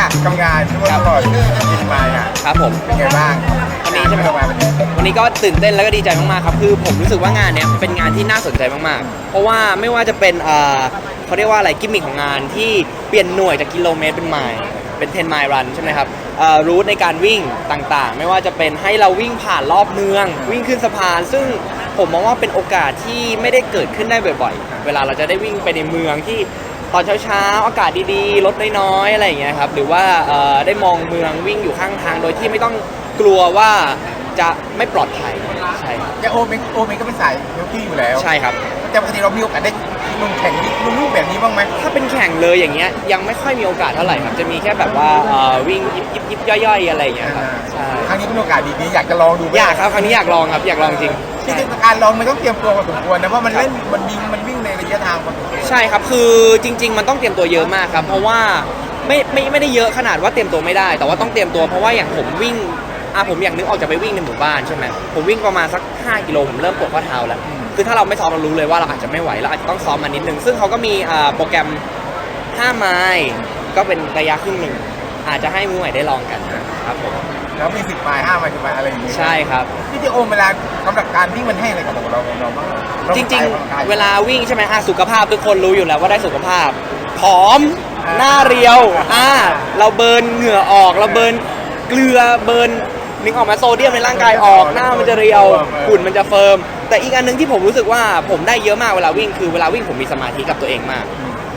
ค่ะทำงานช่วยตลอดบินมาอะครับผม เป็นไงบ้างวันนี้ใช่ไหมทำงานวันนี้วันนี้ก็ตื่นเต้นแล้วก็ดีใจมากๆครับ คือผมรู้สึกว่างานเนี้ยเป็นงานที่น่าสนใจมากๆ เพราะว่าไม่ว่าจะเป็นเอ่อเขาเรียกว่าอะไรกิมมิคของงานที่เปลี่ยนหน่วยจากกิโลเมตรเป็นไมล์เป็น 10 ไมล์รันใช่ไหมครับเอ่อรูทในการวิ่งต่างๆ ไม่ว่าจะเป็นให้เราวิ่งผ่านรอบเมือง วิ่งขึ้นสะพาน ซึ่งผมมองว่าเป็นโอกาสที่ไม่ได้เกิดขึ้นได้บ่อยๆ เวลาเราจะได้วิ่งไปในเมืองที่ ตอนเช้าๆ อากาศดีๆ รถน้อยๆ อะไรอย่างเงี้ยครับ หรือว่าเอ่อได้มองเมืองวิ่งอยู่ข้างทาง โดยที่ไม่ต้องกลัวว่าจะไม่ปลอดภัย ใช่ครับแกโอเมงโอเมงก็เป็นสายเฮลตี้อยู่แล้ว ใช่ครับ แต่ปกติเรามีโอกาสได้ลงแข่งลงรูปแบบนี้บ้างไหมถ้าเป็นแข่งเลยอย่างเงี้ยยังไม่ค่อยมีโอกาสเท่าไหร่ครับ จะมีแค่แบบว่าเอ่อวิ่งยิบยิบยิบย่อยๆ อะไรอย่างเงี้ยครับ ใช่ ครั้งนี้เป็นโอกาสดีๆ อยากจะลองดูไหมอยากครับ ครั้งนี้อยากลองครับ อยากลองจริง จริงๆการลองมันต้องเตรียมตัวพอสมควรนะเพราะมันเล่นมันวิ่งมันวิ่งในระยะทางพอสมควรใช่ครับคือจริง ๆ มันต้องเตรียมตัวเยอะมากครับ เพราะว่าไม่ไม่ไม่ได้เยอะขนาดว่าเตรียมตัวไม่ได้ แต่ว่าต้องเตรียมตัวเพราะว่าอย่างผมวิ่งอะผมอยากนึกออกจะไปวิ่งในหมู่บ้านใช่ไหมผมวิ่งประมาณสัก 5 กิโลผมเริ่มปวดข้อเท้าแล้ว คือถ้าเราไม่ซ้อมเรารู้เลยว่าเราอาจจะไม่ไหวเราอาจจะต้องซ้อมมานิดนึงซึ่งเขาก็มีอ่าโปรแกรม5ไมล์ก็เป็นระยะครึ่งหนึ่งอาจจะให้มือใหม่ได้ลองกันครับผม แล้วมีสิบไมล์ห้าไมล์สิบไมล์อะไรอย่างเงี้ยใช่ครับ พี่จะโอมเวลาสำหรับการวิ่งมันให้อะไรกับเราเราบ้างจริง ๆ เวลาวิ่งใช่ไหมอะสุขภาพทุกคนรู้อยู่แล้วว่าได้สุขภาพผอมหน้าเรียวอ่าเราเบิร์นเหงื่อออกเราเบิร์นเกลือเบิร์นนึกออกไหมาโซเดียมในร่างกายออกหน้ามันจะเรียวหุ่นมันจะเฟิร์ม แต่อีกอันหนึงที่ผมรู้สึกว่าผมได้เยอะมากเวลาวิ่งคือเวลาวิ่งผมมีสมาธิกับตัวเองมาก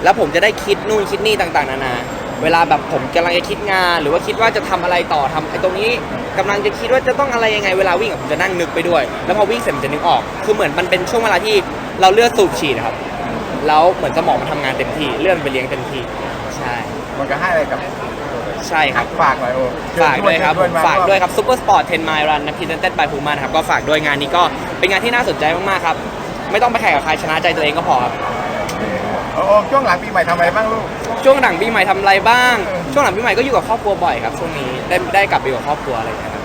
แล้วผมจะได้คิดนู่นคิดนี่ต่าง ๆ นานา เวลาแบบผมกำลังจะคิดงาน หรือว่าคิดว่าจะทำอะไรต่อทำไอ้ตรงนี้กำลังจะคิดว่าจะต้องอะไรยังไงเวลาวิ่งอะผมจะนั่งนึกไปด้วย แล้วพอวิ่งเสร็จผมจะนึกออก คือเหมือนมันเป็นช่วงเวลาที่เราเลือดสูบฉีดอะครับ แล้วเหมือนสมองมันทำงานเต็มที่เลือดมันไปเลี้ยงเต็มที่ใช่มันก็ให้อะไรกับใช่ครับ ฝากหน่อยโอฝากด้วยครับผมฝากด้วยคครับรับซูเปอร์สปอร์ต10 mile run นะพรีเซนเต็ดบายพูม่านะครับก็ฝากด้วยงานนี้ก็เป็นงานที่น่าสนใจมากๆครับ ไม่ต้องไปแข่งกับใครชนะใจตัวเองก็พอครับ โอ้ช่วงหลังปีใหม่ทำอะไรบ้างลูก ช่วงหลังปีใหม่ทำอะไรบ้าง ช่วงหลังปีใหม่ก็อยู่กับครอบครัวบ่อยครับช่วงนี้ได้ได้กลับไปอยู่กับครอบครัวอะไรอย่างเงี้ยครับ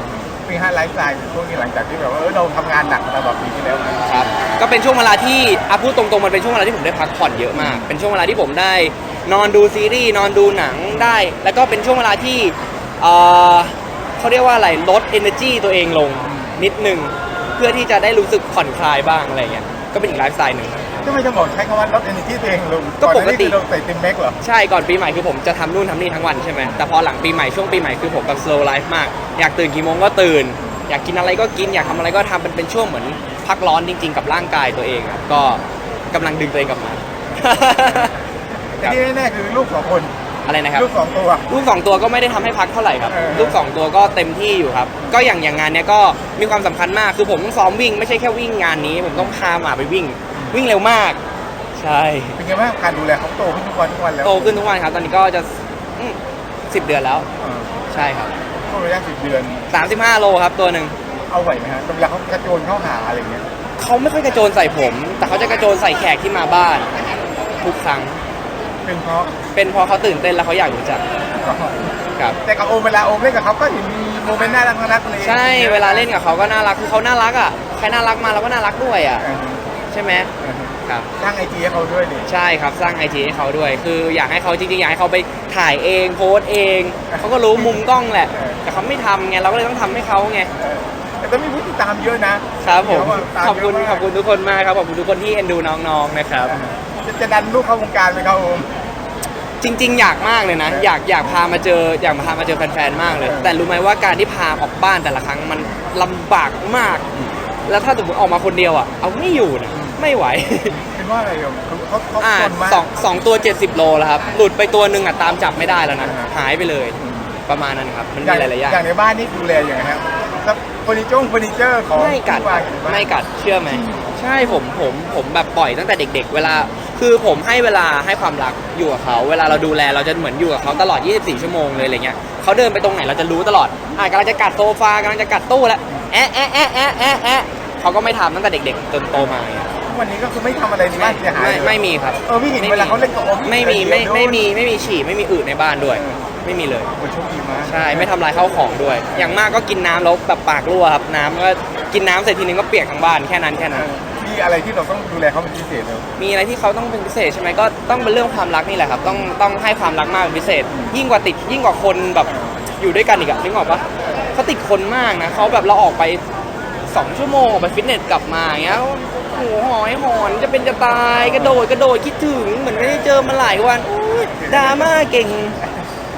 มีห้าไลฟ์สไตล์ช่วงนี้หลังจากที่แบบว่าเออเราทำงานหนักมาตลอดปีที่แล้วนะครับ ก็เป็นช่วงเวลาที่อาพูดตรงๆมันเป็นช่วงเวลาที่ผมได้พักผ่อนเยอะมาก เป็นช่วงเวลาที่ผมได้ นอนดูซีรีส์นอนดูหนังได้ แล้วก็เป็นช่วงเวลาที่เอ่อเขาเรียกว่าอะไรลด energy ตัวเองลงนิดนึงเพื่อที่จะได้รู้สึกผ่อนคลายบ้างอะไรอย่างเงี้ยก็เป็นอีกไลฟ์สไตล์หนึ่ง ทำไมจะบอกใช้คำว่าลด energy ตัวเองลงก็ปกติ อนหน้านี้คือเราใส่เต็มแม็กซ์เหรอ ใช่ก่อนปีใหม่คือผมจะทำนู่นทำนี่ทั้งวันใช่ไหมแต่พอหลังปีใหม่ช่วงปีใหม่คือผมแบบ slow life มาก อยากตื่นกี่โมงก็ตื่น อยากกินอะไรก็กิน อยากทำอะไรก็ทำเป็นเป็นช่วงเหมือนพักร้อนจริง ๆ กับร่างกายตัวเองอะก็กำลังดึงตัวเองกลับมา แต่ที่แน่ๆคือลูกสองคน อะไรนะครับ ลูกสองตัว ลูกสองตัวก็ไม่ได้ทำให้พักเท่าไหร่ครับ เออ ลูกสองตัวก็เต็มที่อยู่ครับ ก็อย่างอย่างงานเนี้ยก็มีความสำคัญมาก คือผมต้องซ้อมวิ่ง ไม่ใช่แค่วิ่งงานนี้ ผมต้องพาหมาไปวิ่ง วิ่งเร็วมาก ใช่ เป็นไงบ้างการดูแลเขาโตขึ้นทุกวันทุกวันแล้วโตขึ้นทุกวันครับ ตอนนี้ก็จะสิบเดือนแล้ว เออใช่ครับช่วงระยะสิบเดือน35โลครับตัวหนึ่ง เอาไหวไหมฮะเวลาเขากระโจนเข้าหาอะไรอย่างเงี้ยเขาไม่ค่อยกระโจนใส่ผม แต่เขาจะกระโจนใส่แขกที่มาบ้าน ทุกครั้ง เป็นเพราะเป็นเพราะเขาตื่นเต้นแล้วเขาอยากรู้จักครับ แต่กับโอมเวลาโอมเล่นกับเขาก็เห็นมีโมเมนต์น่ารักน่ารักเลยใช่เวลาเล่นกับเขาก็น่ารักคือเขาน่ารักอะใครน่ารักมาเราก็น่ารักด้วยอะ เออ ใช่ไหมเออครับ สร้างไอจีให้เขาด้วยดิใช่ครับสร้างไอจีให้เขาด้วย คืออยากให้เขาจริงๆอยากให้เขาไปถ่ายเองโพสต์เอง เขาก็รู้มุมกล้องแหละ แต่เขาไม่ทำไงเราก็เลยต้องทำให้เขาไงเออแต่ต้องมีผู้ติดตามเยอะนะครับผมเยะตามขอบคุณเยะมากขอบคุณทุกคนมากครับขอบคุณทุกคนที่เอ็นดูน้องๆนะครับ จะจะดันลูกเข้าวงการไหมครับโอมจริง ๆ อยากมากเลยนะ อยากอยากพามาเจออยากพามาเจอแฟนๆมากเลย แต่รู้ไหมว่าการที่พาออกบ้านแต่ละครั้งมันลำบากมาก แล้วถ้าสมมติออกมาคนเดียวอะ เอาไม่อยู่นะไม่ไหวเป็นว่าอะไรโอมเขาเขาอ่าเขาคนมาก สองสองตัว 70 โลแล้วครับ หลุดไปตัวหนึ่งอะตามจับไม่ได้แล้วนะหายไปเลย ประมาณนั้นครับ มันมีหลายๆอย่าง อย่างในบ้านนี่ดูแลอย่างไรครับแล้วเฟอร์นิเจอร์เฟอร์นิเจอร์ของไม่กัด ที่วางอยู่ในบ้าน ไม่กัดเชื่อไหม ใช่ผมผมผมแบบปล่อยตั้งแต่เด็ก ๆ เวลา คือผมให้เวลาให้ความรักอยู่กับเขา เวลาเราดูแลเราจะเหมือนอยู่กับเขาตลอด 24 ชั่วโมงเลยอะไรเงี้ยเขาเดินไปตรงไหนเราจะรู้ตลอด อะกำลังจะกัดโซฟากำลังจะกัดตู้แล้วแอะแอะแอะแอะแอะแอะ เขาก็ไม่ทำตั้งแต่เด็กๆจนโตมาอย่างเงี้ยวันนี้ก็คือไม่ทำอะไรในบ้านเสียหายไม่เลยไม่มีครับเออพี่เห็นเวลาเขาเล่นกับโอมไม่มีไม่ไม่มีไม่มีฉี่ไม่มีอึในบ้านด้วย ไม่มีเลย โอ้โชคดีมากใช่ไม่ทำลายข้าวของด้วย อย่างมากก็กินน้ำแล้วแบบปากรั่วครับ น้ำก็กินน้ำเสร็จทีนึงก็เปียกทั้งบ้านแค่นั้นแค่เอนั้น อมีอะไรที่เราต้องดูแลเขาเป็นพิเศษเลย มีอะไรที่เขาต้องเป็นพิเศษใช่ไหมก็ต้องเป็นเรื่องความรักนี่แหละครับ ต้องต้องให้ความรักมากเป็นพิเศษ ยิ่งกว่าติดยิ่งกว่าคนแบบอยู่ด้วยกันอีกอะนึกออกปะเขาติดคนมากนะเขาแบบเราออกไป สองชั่วโมงออกไปฟิตเนสกลับมาอย่างเงี้ยโอ้โหหอยหอนจะเป็นจะตายกระโดดกระโดดคิดถึงเหมือนไม่ได้เจอมาหลายวันอุ๊ยดราม่าเก่ง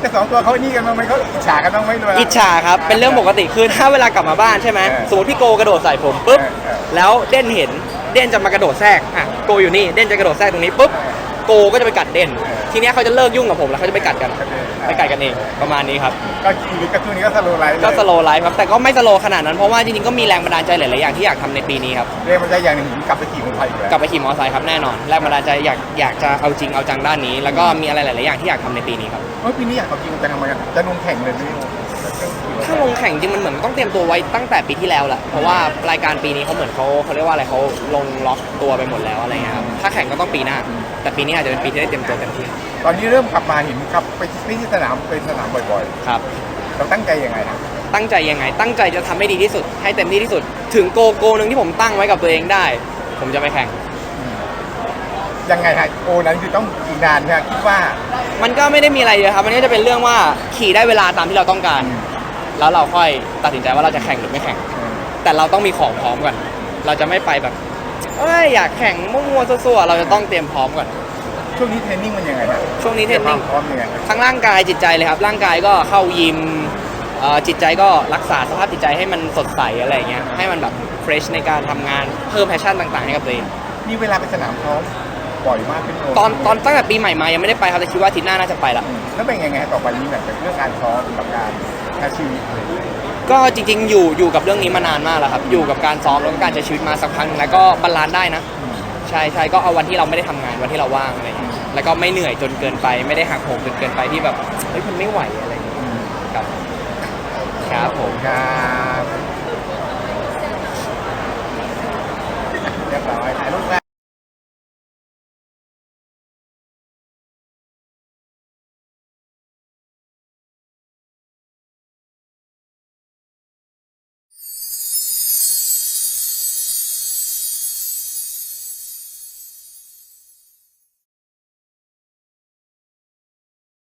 แต่สองตัวเขานี่กันบ้างไหมเขาอิจฉากันบ้างไหมด้วย อิจฉาครับ เป็นเรื่องปกติคือถ้าเวลากลับมาบ้านใช่ไหมเออสมมติพี่โกกระโดดใส่ผมปุ๊บ เออเออแล้วเด่นเห็น เด่นจะมากระโดดแทรกอะโกอยู่นี่ เด่นจะกระโดดแทรกตรงนี้ปุ๊บโกก็จะไปกัดเด่น ทีเนี้ยเขาจะเลิกยุ่งกับผมแล้วเขาจะไปกัดกัน ไปกัดกันเองประมาณนี้ครับ ก็ขี่หรือกระตุ้นนี้ก็สโลว์ไลฟ์เลยก็สโลไลฟ์ครับ แต่ก็ไม่สโลขนาดนั้น เพราะว่าจริงๆ ก็มีแรงบันดาลใจหลายๆอย่างที่อยากทำในปีนี้ครับ เรียกมันได้อย่างหนึ่งกลับไปขี่มอเตอร์ไซค์อีกแล้วกลับไปขี่มอเตอร์ไซค์ครับแน่นอน แรงบันดาลใจอยากอยากจะเอาจริงเอาจังด้านนี้ แล้วก็มีอะไรหลายๆอย่างที่อยากทำในปีนี้ครับเมื่อปีนี้อยากเอาจริงจะทำไมอะจะลงแข่งเลยไหมพี่โอ ถ้าลงแข่งจริงมันเหมือนต้องเตรียมตัวไว้ตั้งแต่ปีที่แล้วแหละเพราะว่ารายการปีนี้เขาเหมือนเขาเขาเรียกว่าอะไรเขาลงล็อกตัวไปหมดแล้วอะไรเงี้ยครับถ้าแข่งก็ต้องปีหน้า แต่ปีนี้อาจจะเป็นปีที่ได้เตรียมตัวเต็มที่ตอนนี้เริ่มกลับมาเห็นขับไปที่สนามเป็นสนามบ่อยครับ ๆเราตั้งใจยังไงนะตั้งใจยังไง ตั้งใจจะทำให้ดีที่สุด ให้เต็มที่ที่สุด ถึงโกโกหนึ่งที่ผมตั้งไว้กับตัวเองได้ ผมจะไปแข่ง ยังไงฮะโอนั้นคือต้องอีกนานเนี่ยคิดว่า มันก็ไม่ได้มีอะไรเยอะครับ มันก็จะเป็นเรื่องว่าขี่ได้เวลาตามที่เราต้องการ แล้วเราค่อยตัดสินใจว่าเราจะแข่งหรือไม่แข่ง แต่เราต้องมีของพร้อมก่อน เราจะไม่ไปแบบเอ้ยอยากแข่งมั่วๆซั่วๆเราจะต้องเตรียมพร้อมก่อน ช่วงนี้เทรนนิ่งมันยังไงฮะช่วงนี้เทรนนิ่ง พร้อมยังไงครับทั้งร่างกายจิตใจเลยครับ ร่างกายก็เข้ายิมเอ่อจิตใจก็รักษาสภาพจิตใจให้มันสดใสอะไรอย่างเงี้ยให้มันแบบเฟรชในการทำงานเพิ่มแพชชั่นต่างๆให้กับตัวเองมีเวลาไปสนามซ้อมบ่อยมากขึ้นโตอนตอนตั้งแต่ปีใหม่มายังไม่ได้ไปครับแต่คิดว่าอาทิตย์หน้าน่าจะไปละ อืมแล้วเป็นยังไงต่อไปนี้แบบเรื่องการซ้อมกับการ ใช้ชีวิตอะไรอย่างเงี้ยก็จริงๆ อยู่อยู่กับเรื่องนี้มานานมากแล้วครับ อยู่กับการซ้อมแล้วก็การใช้ชีวิตมาสักพักหนึ่งแล้วก็บาลานซ์ได้นะ ใช่ใช่ก็เอาวันที่เราไม่ได้ทำงานวันที่เราว่างอะไรอย่างเงี้ยแล้วก็ไม่เหนื่อยจนเกินไป ไม่ได้หักโหมจนเกินไปที่แบบเฮ้ยมันไม่ไหวอะไรอย่างเงี้ยครับครับผม ครับ